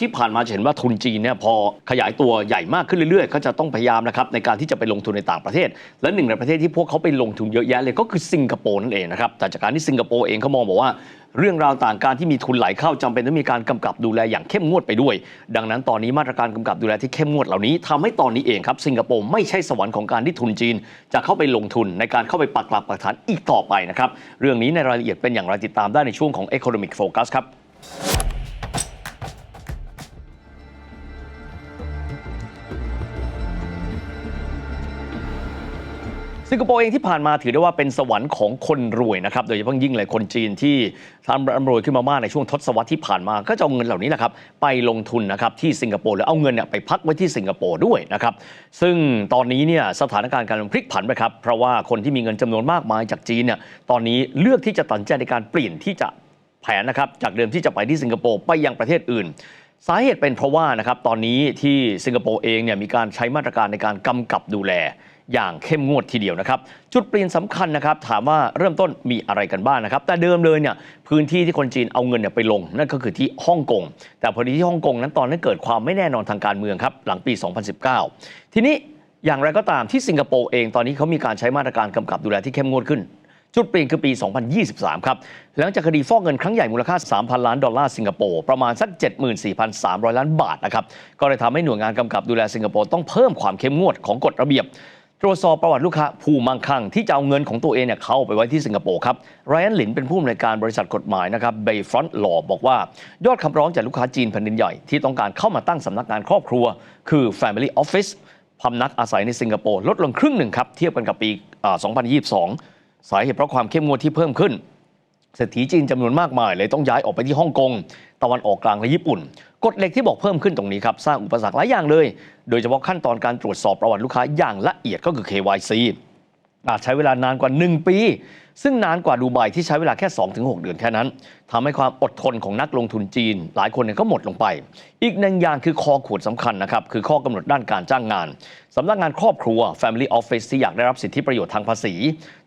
ที่ผ่านมาจะเห็นว่าทุนจีนเนี่ยพอขยายตัวใหญ่มากขึ้นเรื่อยๆ ก็จะต้องพยายามนะครับในการที่จะไปลงทุนในต่างประเทศ และหนึ่งในประเทศที่พวกเขาไปลงทุนเยอะแยะเลยก็คือสิงคโปร์นั่นเองนะครับแต่จากการที่สิงคโปร์เองเขามองบอกว่าเรื่องราวต่างการที่มีทุนไหลเข้าจำเป็นต้องมีการกำกับดูแลอย่างเข้มงวดไปด้วย ดังนั้นตอนนี้มาตรการกำกับดูแลที่เข้มงวดเหล่านี้ทำให้ตอนนี้เองครับสิงคโปร์ไม่ใช่สวรรค์ของการที่ทุนจีน จะเข้าไปลงทุนในการเข้าไปปักหลักปักฐานอีกต่อไปนะครับเรื่องนี้ในรายละเอียดเป็นอย่างไรติดตามได้ในช่วงของ Economic Focus ครับ สิงคโปร์เองที่ผ่านมาถือได้ว่าเป็นสวรรค์ของคนรวยนะครับ โดยเฉพาะยิ่งเลยคนจีนที่ทำร่ำรวยขึ้นมามากในช่วงทศวรรษที่ผ่านมา ก็จะเอาเงินเหล่านี้แหละครับไปลงทุนนะครับที่สิงคโปร์หรือเอาเงินเนี่ยไปพักไว้ที่สิงคโปร์ด้วยนะครับ ซึ่งตอนนี้เนี่ยสถานการณ์การพลิกผันไปครับ เพราะว่าคนที่มีเงินจำนวนมากมายจากจีนเนี่ยตอนนี้เลือกที่จะตัดใจในการเปลี่ยนที่จะแผนนะครับจากเดิมที่จะไปที่สิงคโปร์ไปยังประเทศอื่นสาเหตุเป็นเพราะว่านะครับตอนนี้ที่สิงคโปร์เองเนี่ยมีการใช้มาตรการในการกำกับดูแล อย่างเข้มงวดทีเดียวนะครับ จุดเปลี่ยนสำคัญนะครับ ถามว่าเริ่มต้นมีอะไรกันบ้างนะครับ แต่เดิมเลยเนี่ยพื้นที่ที่คนจีนเอาเงินเนี่ยไปลง นั่นก็คือที่ฮ่องกง แต่พอดีที่ฮ่องกงนั้นตอนนั้นเกิดความไม่แน่นอนทางการเมืองครับหลังปี 2019 ทีนี้อย่างไรก็ตามที่สิงคโปร์เองตอนนี้เขามีการใช้มาตรการกำกับดูแลที่เข้มงวดขึ้นจุดเปลี่ยนคือปี 2023 ครับ หลังจากคดีฟอกเงินครั้งใหญ่มูลค่า 3,000 ล้านดอลลาร์สิงคโปร์ ประมาณสัก 74,300 ล้านบาทนะครับ ก็เลยทำให้หน่วยงานกำกับดูแลสิงคโปร์ต้องเพิ่มความเข้มงวดของกฎระเบียบ ตรวจสอบประวัติลูกค้าผู้มั่งคั่งที่จะเอาเงินของตัวเองเนี่ยเข้าไปไว้ที่สิงคโปร์ครับไรอันหลินเป็นผู้อำนวยการบริษัทกฎหมายนะครับเบย์ฟรอนต์หลอบอกว่า ยอดคำร้องจากลูกค้าจีนแผ่นดินใหญ่ ที่ต้องการเข้ามาตั้งสำนักงานครอบครัว คือ Family Office พำนักอาศัยในสิงคโปร์ลดลงครึ่งหนึ่งครับเทียบกันกับปี 2022 สาเหตุเพราะความเข้มงวดที่เพิ่มขึ้น เศรษฐีจีนจำนวนมากมายเลยต้องย้ายออกไปที่ฮ่องกงตะวันออกกลางและญี่ปุ่นกฎเหล็กที่บอกเพิ่มขึ้นตรงนี้ครับ สร้างอุปสรรคหลายอย่างเลย โดยเฉพาะขั้นตอนการตรวจสอบประวัติลูกค้าอย่างละเอียดก็คือ KYC อาจใช้เวลานานกว่า 1 ปี ซึ่งนานกว่าดูไบที่ใช้เวลาแค่ 2-6 เดือนแค่นั้นทำให้ความอดทนของนักลงทุนจีน หลายคนเนี่ยก็หมดลงไป อีกหนึ่งอย่างคือคอขวดสำคัญนะครับ คือข้อกำหนดด้านการจ้างงานสำนักงานครอบครัว Family Office ที่อยากได้รับสิทธิประโยชน์ทางภาษี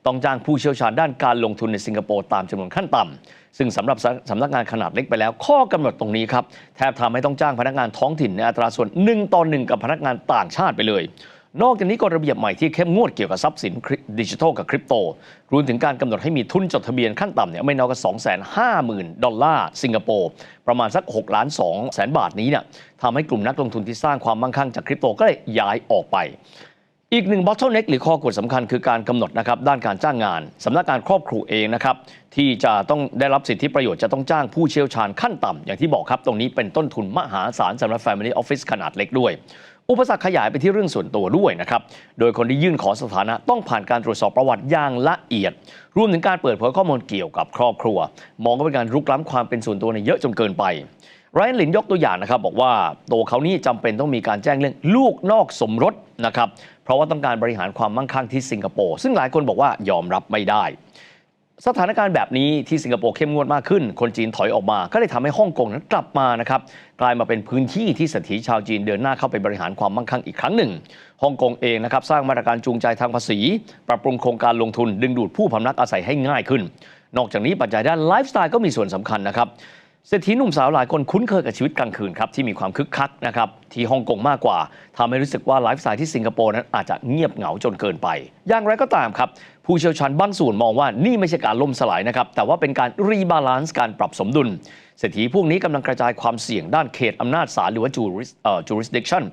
ต้องจ้างผู้เชี่ยวชาญด้านการลงทุนในสิงคโปร์ตามจำนวนขั้นต่ำซึ่งสำหรับสำนักงานขนาดเล็กไปแล้ว ข้อกำหนดตรงนี้ครับแทบทำให้ต้องจ้างพนักงานท้องถิ่นในอัตราส่วน1ต่อ1กับพนักงานต่างชาติไปเลย นอกจากนี้กฎระเบียบใหม่ที่เข้มงวดเกี่ยวกับทรัพย์สินดิจิทัลกับคริปโต รวมถึงการกำหนดให้มีทุนจดทะเบียนขั้นต่ำเนี่ยไม่น้อยกว่า250,000 ดอลลาร์สิงคโปร์ ประมาณสัก6ล้าน2แสนบาทนี้เนี่ยทำให้กลุ่มนักลงทุนที่สร้างความมั่งคั่งจากคริปโตก็เลยย้ายออกไปอีกหนึ่ง bottleneck หรือข้อกฎสำคัญคือการกำหนดนะครับด้านการจ้างงานสำนักงานครอบครัวเองนะครับที่จะต้องได้รับสิทธิประโยชน์จะต้องจ้างผู้เชี่ยวชาญขั้นต่ำอย่างที่บอกครับ ตรงนี้เป็นต้นทุนมหาศาลสำหรับ Family Office ขนาดเล็กด้วย อุปสรรคขยายไปที่เรื่องส่วนตัวด้วยนะครับ โดยคนที่ยื่นขอสถานะต้องผ่านการตรวจสอบประวัติอย่างละเอียด รวมถึงการเปิดเผยข้อมูลเกี่ยวกับครอบครัว มองว่าเป็นการรุกล้ำความเป็นส่วนตัวในเยอะจนเกินไปไรอันหลินยกตัวอย่างนะครับ บอกว่าตัวเขานี่จำเป็นต้องมีการแจ้งเรื่องลูกนอกสมรสนะครับ เพราะว่าต้องการบริหารความมั่งคั่งที่สิงคโปร์ซึ่งหลายคนบอกว่ายอมรับไม่ได้ สถานการณ์แบบนี้ที่สิงคโปร์เข้มงวดมากขึ้น คนจีนถอยออกมา ก็เลยทำให้ฮ่องกงนั้นกลับมานะครับกลายมาเป็นพื้นที่ที่เศรษฐีชาวจีนเดินหน้าเข้าไปบริหารความมั่งคั่งอีกครั้งหนึ่งฮ่องกงเองนะครับสร้างมาตรการจูงใจทางภาษี ปรับปรุงโครงการลงทุนดึงดูดผู้พำนักอาศัยให้ง่ายขึ้น นอกจากนี้ปัจจัยด้านไลฟ์สไตล์ก็มีส่วนสำคัญนะครับ เศรษฐีหนุ่มสาวหลายคนคุ้นเคยกับชีวิตกลางคืนครับที่มีความคึกคักนะครับที่ฮ่องกงมากกว่าทำให้รู้สึกว่าไลฟ์สไตล์ที่สิงคโปร์นั้นอาจจะเงียบเหงาจนเกินไป อย่างไรก็ตามครับ ผู้เชี่ยวชาญบางส่วนมองว่านี่ไม่ใช่การล่มสลายนะครับแต่ว่าเป็นการรีบาลานซ์การปรับสมดุลเศรษฐีพวกนี้กำลังกระจายความเสี่ยงด้านเขตอำนาจศาลหรือว่า jurisdiction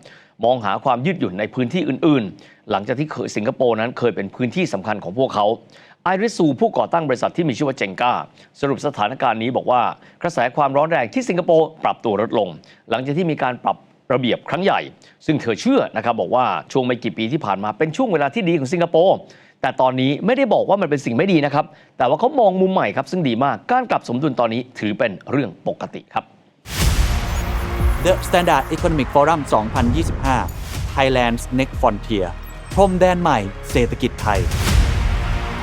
มองหาความยืดหยุ่นในพื้นที่อื่น ๆ หลังจากที่เคยสิงคโปร์นั้นเคยเป็นพื้นที่สำคัญของพวกเขา ไอริสูผู้ก่อตั้งบริษัทที่มีชื่อว่าเจงกาสรุปสถานการณ์นี้บอกว่ากระแสความร้อนแรงที่สิงคโปร์ปรับตัวลดลง หลังจากที่มีการปรับระเบียบครั้งใหญ่ ซึ่งเธอเชื่อนะครับบอกว่าช่วงไม่กี่ปีที่ผ่านมาเป็นช่วงเวลาที่ดีของสิงคโปร์แต่ตอนนี้ไม่ได้บอกว่ามันเป็นสิ่งไม่ดีนะครับ แต่ว่าเขามองมุมใหม่ครับซึ่งดีมากการกลับสมดุลตอนนี้ถือเป็นเรื่องปกติครับ The Standard Economic Forum 2025 Thailand's Next Frontier พรมแดนใหม่เศรษฐกิจไทย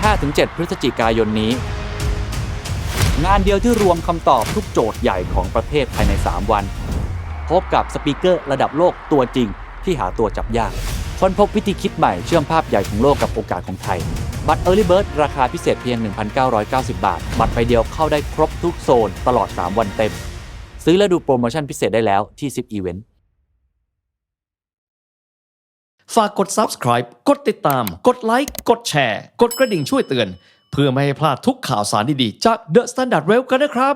5-7 พฤศจิกายนนี้ งานเดียวที่รวมคำตอบทุกโจทย์ใหญ่ของประเทศภายใน 3 วัน พบกับสปีกเกอร์ระดับโลกตัวจริงที่หาตัวจับยาก ค้นพบวิธีคิดใหม่เชื่อมภาพใหญ่ของโลกกับโอกาสของไทย บัตร Early Bird ราคาพิเศษเพียง 1,990 บาท บัตรใบเดียวเข้าได้ครบทุกโซนตลอด 3 วันเต็ม ซื้อและดูโปรโมชั่นพิเศษได้แล้วที่ Zip Event ฝากกด subscribe กดติดตาม กดไลค์ กดแชร์ กดกระดิ่งช่วยเตือน เพื่อไม่ให้พลาดทุกข่าวสารดีๆ จาก The Standard Rail กันนะครับ